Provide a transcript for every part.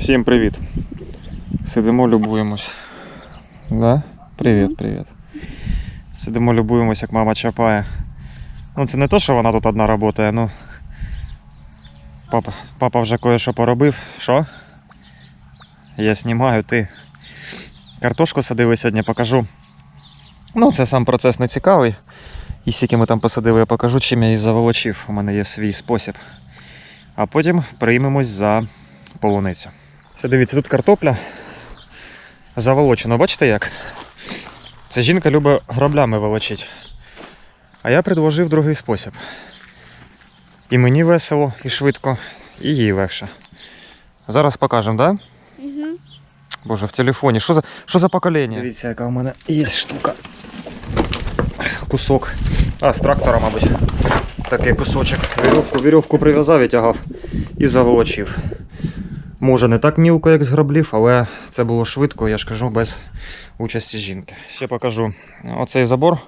Всім привіт. Сидимо, любуємось. Да? Привіт, привіт. Сидимо, любуємось, як мама чапає. Ну, це не то, що вона тут одна працює, ну. Папа, папа вже кое-що поробив. Що? Я знімаю, ти. Картошку садили сьогодні, покажу. Ну, це сам процес не цікавий. І скільки ми там посадили, я покажу, чим я її заволочив. У мене є свій спосіб. А потім приймемось за полуницю. Все, дивіться, тут картопля заволочена. Бачите як? Ця жінка любить граблями волочити. А я предложив другий спосіб. І мені весело, і швидко, і їй легше. Зараз покажемо, так? Да? Угу. Боже, в телефоні. Що за, що за покоління? Дивіться, яка у мене є штука. Кусок. А, з трактора, мабуть. Такий кусочок. Вірьовку, вірьовку прив'язав і тягав і заволочив. Може не так мілко, як з граблів, але це було швидко, я ж кажу, без участі жінки. Ще покажу оцей забор.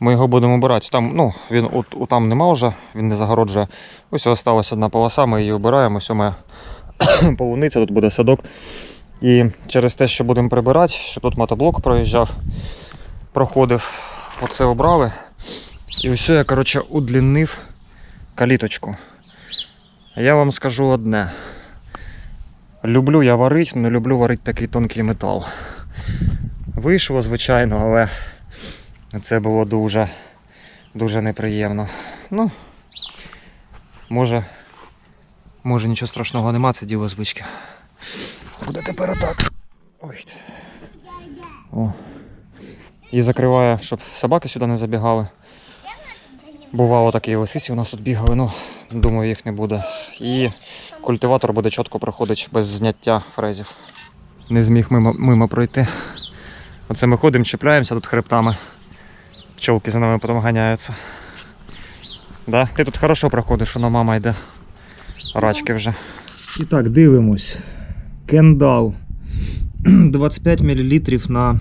Ми його будемо обирати. Там, ну, він от, от там нема вже, він не загороджує. Ось осталась одна полоса, ми її обираємо. Ось у мене полуниця, тут буде садок. І через те, що будемо прибирати, що тут мотоблок проїжджав, проходив, оце обрали. І ось я, коротше, удлінив каліточку. Я вам скажу одне. Люблю я варити, але люблю варити такий тонкий метал. Вийшло, звичайно, але це було дуже, дуже неприємно. Ну, може, може нічого страшного нема, це діло звички. Буде тепер отак. Ой. О. І закриває, щоб собаки сюди не забігали. Бувало такі лисиці у нас тут бігали, ну думаю, їх не буде. І культиватор буде чітко проходити без зняття фрезів. Не зміг мимо, мимо пройти. Оце ми ходимо, чіпляємося тут хребтами. Пчолки за нами потім ганяються. Да? Ти тут хорошо проходиш, воно мама йде. Рачки вже. І так, дивимось. Кендал. 25 мл на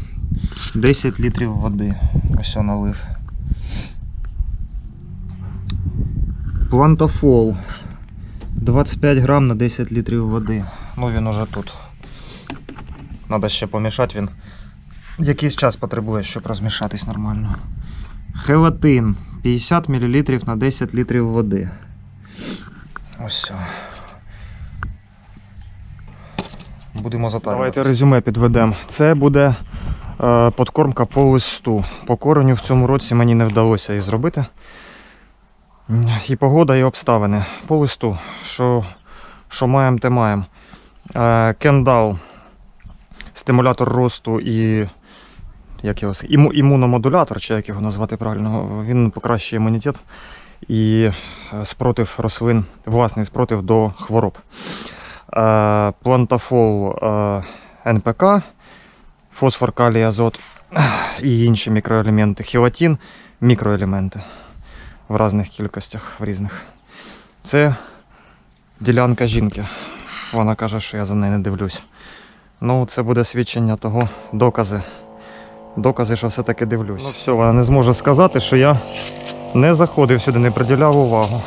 10 літрів води. Ось я налив. Плантофол. 25 грам на 10 літрів води. Ну він уже тут. Надо ще помішати він. Якийсь час потребує, щоб розмішатись нормально. Хелатин 50 мл на 10 літрів води. Ось. Будемо затарювати. Давайте резюме підведемо. Це буде е, подкормка по листу. По кореню в цьому році мені не вдалося її зробити. І погода, і обставини. По листу. Що, що маємо, те маємо. Е, кендал. Стимулятор росту і. Як його, іму, імуномодулятор, чи як його назвати правильно, він покращує імунітет і е, спротив рослин, власний спротив до хвороб. Е, плантафол НПК, фосфор, калій, азот і інші мікроелементи. Хілатін мікроелементи в різних кількостях, в різних. Це ділянка жінки. Вона каже, що я за нею не дивлюсь. Ну, це буде свідчення того, докази. Докази, що все-таки дивлюсь. Ну все, вона не зможе сказати, що я не заходив сюди, не приділяв увагу.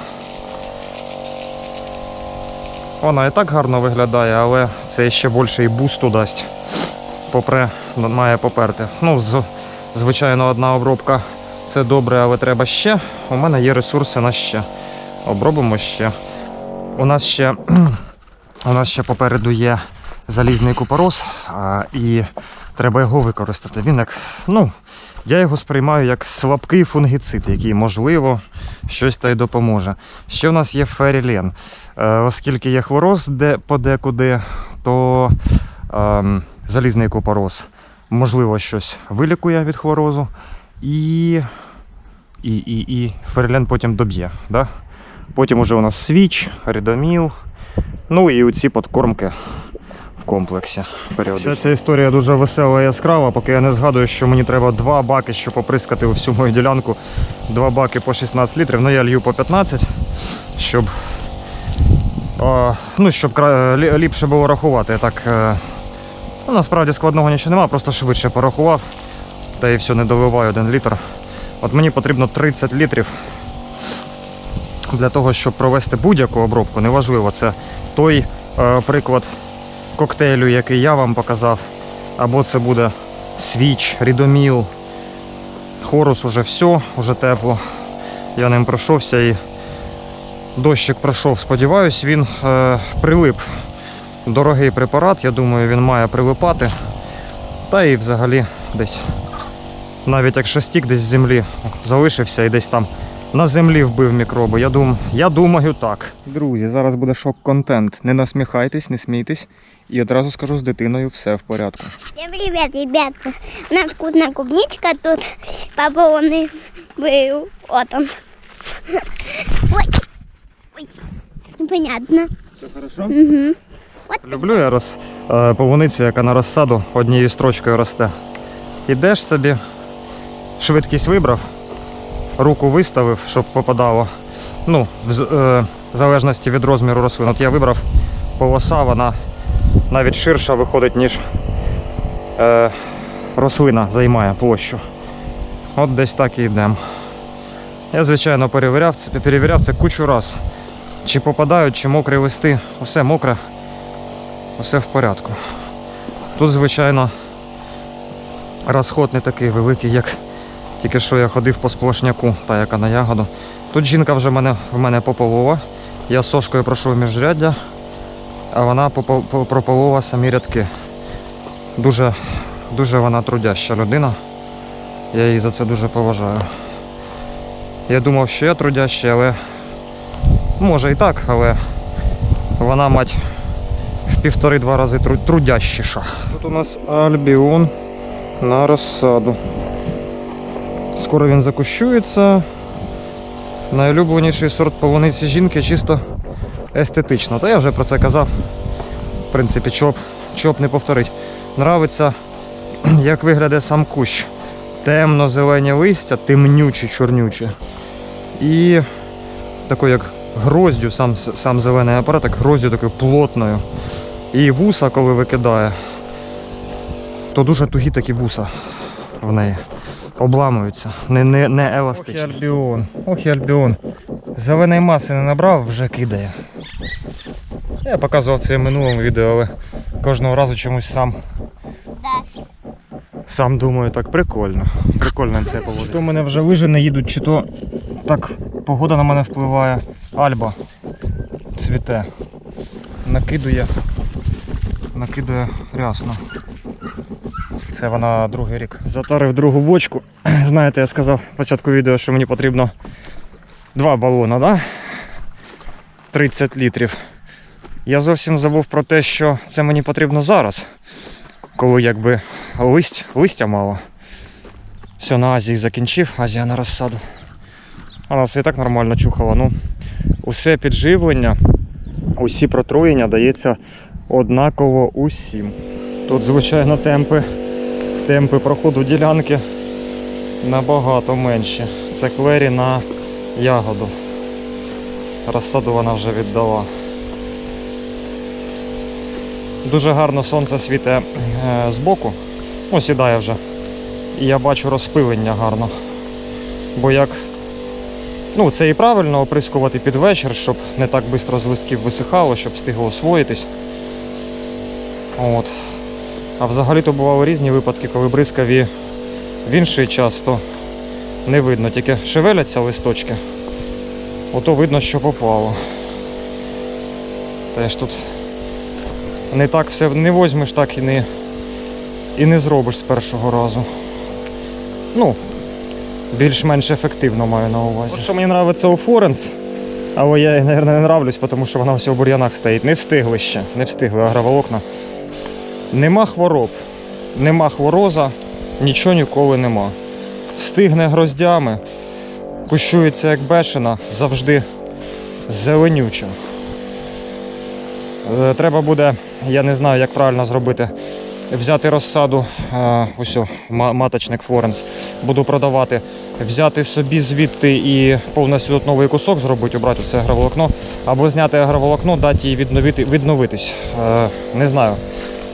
Вона і так гарно виглядає, але це ще більше і бусту дасть. Попре, має поперти. Ну, звичайно, одна обробка це добре, але треба ще. У мене є ресурси на ще. Обробимо ще. У нас ще, у нас ще попереду є залізний купорос, а, і треба його використати. Він як, ну, я його сприймаю як слабкий фунгіцид, який, можливо, щось та й допоможе. Ще у нас є ферілен. Е, оскільки є хвороз де, подекуди, то ем, залізний купорос можливо щось вилікує від хворозу. І, і, і, і ферілен потім доб'є. Да? Потім уже у нас свіч, рідоміл, ну і оці подкормки в комплексі. Вся ця історія дуже весела і яскрава, поки я не згадую, що мені треба два баки, щоб поприскати всю мою ділянку. Два баки по 16 літрів, ну я лью по 15, щоб, ну, щоб ліпше було рахувати. Я Так, е, ну, насправді складного нічого немає, просто швидше порахував. Та і все, не доливаю один літр. От мені потрібно 30 літрів для того, щоб провести будь-яку обробку. Неважливо, це той е, приклад коктейлю, який я вам показав, або це буде свіч, рідоміл. Хорус уже все, уже тепло. Я ним пройшовся і дощик пройшов. Сподіваюсь, він е, прилип. Дорогий препарат, я думаю, він має прилипати. Та і взагалі десь, навіть якщо стік десь в землі залишився і десь там на землі вбив мікроби. Я, дум, я думаю так. Друзі, зараз буде шок-контент. Не насміхайтесь, не смійтесь. І одразу скажу з дитиною все в порядку. Всем привет, ребята! У нас вкусная клубничка тут. Папа, он и был. Он. Ой, ой, непонятно. Все хорошо? Угу. Вот Люблю я роз, е, полуницю, яка на розсаду однією строчкою росте. Ідеш собі, швидкість вибрав, руку виставив, щоб попадало. Ну, в, е, залежності від розміру рослин. От я вибрав полоса, вона навіть ширша виходить, ніж е, рослина займає площу. От десь так і йдемо. Я, звичайно, перевіряв це, перевіряв це кучу раз. Чи попадають, чи мокрі листи. Усе мокре, усе в порядку. Тут, звичайно, розход не такий великий, як тільки що я ходив по сплошняку, та яка на ягоду. Тут жінка вже мене, в мене пополова. Я сошкою пройшов міжряддя, а вона прополола самі рядки. Дуже, дуже вона трудяща людина. Я її за це дуже поважаю. Я думав, що я трудящий, але може і так, але вона мать в півтори-два рази тру- трудящіша. Тут у нас альбіон на розсаду. Скоро він закущується. Найулюбленіший сорт полуниці жінки чисто естетично. Та я вже про це казав. В принципі, чоп, чоп не повторить. Нравиться, як виглядає сам кущ. Темно-зелені листя, темнючі, чорнючі. І такою як гроздю, сам, сам зелений апарат, так гроздю такою плотною. І вуса, коли викидає, то дуже тугі такі вуса в неї. Обламуються, не, не, не еластичні. Ох, і альбіон, ох і альбіон. Зеленої маси не набрав, вже кидає. Я показував це в минулому відео, але кожного разу чомусь сам. Сам думаю, так прикольно. Прикольно це поводить. То мене вже вижене їдуть, чи то так погода на мене впливає. Альба цвіте. Накидує. Накидує рясно. Це вона другий рік. Затарив другу бочку. Знаєте, я сказав в початку відео, що мені потрібно два балона, да? 30 літрів. Я зовсім забув про те, що це мені потрібно зараз, коли якби листь, листя мало. Все, на Азії закінчив, Азія на розсаду. А нас і так нормально чухало. Ну, усе підживлення, усі протруєння дається однаково усім. Тут, звичайно, темпи, темпи проходу ділянки набагато менші. Це квері на ягоду. Розсаду вона вже віддала. Дуже гарно сонце світе е, збоку. О, сідає вже. І я бачу розпилення гарно. Бо як. Ну, це і правильно оприскувати під вечір, щоб не так швидко з листків висихало, щоб встигло освоїтись. От. А взагалі-то бували різні випадки, коли бризкаві в інший час, то не видно, тільки шевеляться листочки. Ото видно, що попало. Теж тут не так все не возьмеш, так і не, і не зробиш з першого разу. Ну, більш-менш ефективно маю на увазі. Що мені подобається у Форенс, але я їй, мабуть, не нравлюсь, тому що вона все в бур'янах стоїть. Не встигли ще, не встигли агроволокна. Нема хвороб, нема хвороза, нічого ніколи нема. Стигне гроздями, кущується як бешена, завжди зеленюча. Е, Треба буде, я не знаю, як правильно зробити. Взяти розсаду, е, ось маточник Флоренс, буду продавати. Взяти собі звідти і повністю новий кусок зробити, обрати це агроволокно, або зняти агроволокно, дати їй відновити, відновитись. Е, Не знаю.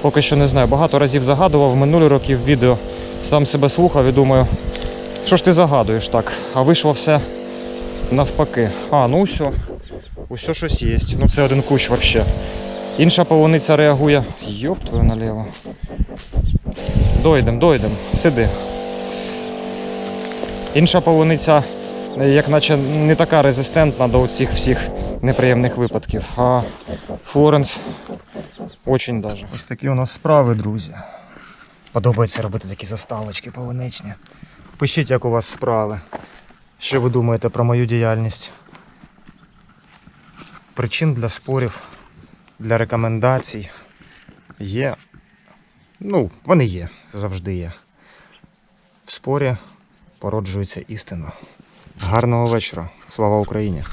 Поки що не знаю. Багато разів загадував минулі роки в відео. Сам себе слухав і думаю, що ж ти загадуєш так? А вийшло все навпаки. А, ну все. Усе щось є. Ну це один кущ взагалі. Інша полуниця реагує. Йоп твою наліво. Дойдем, дойдем, сиди. Інша полуниця, як наче не така резистентна до цих всіх неприємних випадків. А Флоренс очень даже. Ось такі у нас справи, друзі. Подобається робити такі заставочки полуничні. Пишіть, як у вас справи. Що ви думаєте про мою діяльність? Причин для спорів, для рекомендацій є. Ну, вони є, завжди є. В спорі породжується істина. Гарного вечора. Слава Україні!